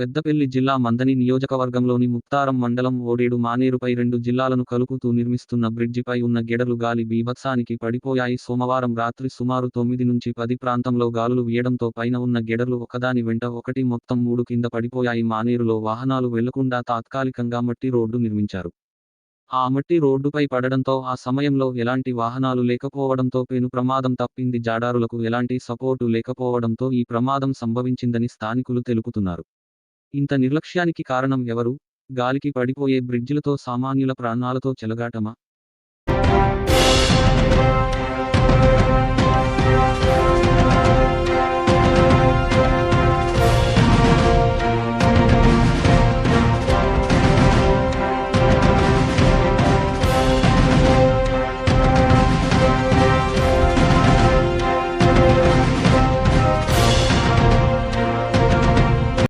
పెద్దపల్లి జిల్లా మందని నియోజకవర్గంలోని ముక్తారం మండలం ఓడేడు మానేరుపై రెండు జిల్లాలను కలుపుతూ నిర్మిస్తున్న బ్రిడ్జిపై ఉన్న గెడలు గాలి బీభత్సానికి పడిపోయాయి. సోమవారం రాత్రి సుమారు తొమ్మిది నుంచి పది ప్రాంతంలో గాలులు వీయడంతో పైన ఉన్న గెడలు ఒకదాని వెంట ఒకటి మొత్తం మూడు కింద పడిపోయాయి. మానేరులో వాహనాలు వెళ్ళకుండా తాత్కాలికంగా మట్టి రోడ్డు నిర్మించారు. ఆ మట్టి రోడ్డుపై పడడంతో ఆ సమయంలో ఎలాంటి వాహనాలు లేకపోవడంతో పెను ప్రమాదం తప్పింది. జాడారులకు ఎలాంటి సపోర్టు లేకపోవడంతో ఈ ప్రమాదం సంభవించిందని స్థానికులు తెలుపుతున్నారు. ఇంత నిర్లక్ష్యానికి కారణం ఎవరు? గాలికి పడిపోయే బ్రిడ్జిలతో సామాన్యుల ప్రాణాలతో చెలగాటమా?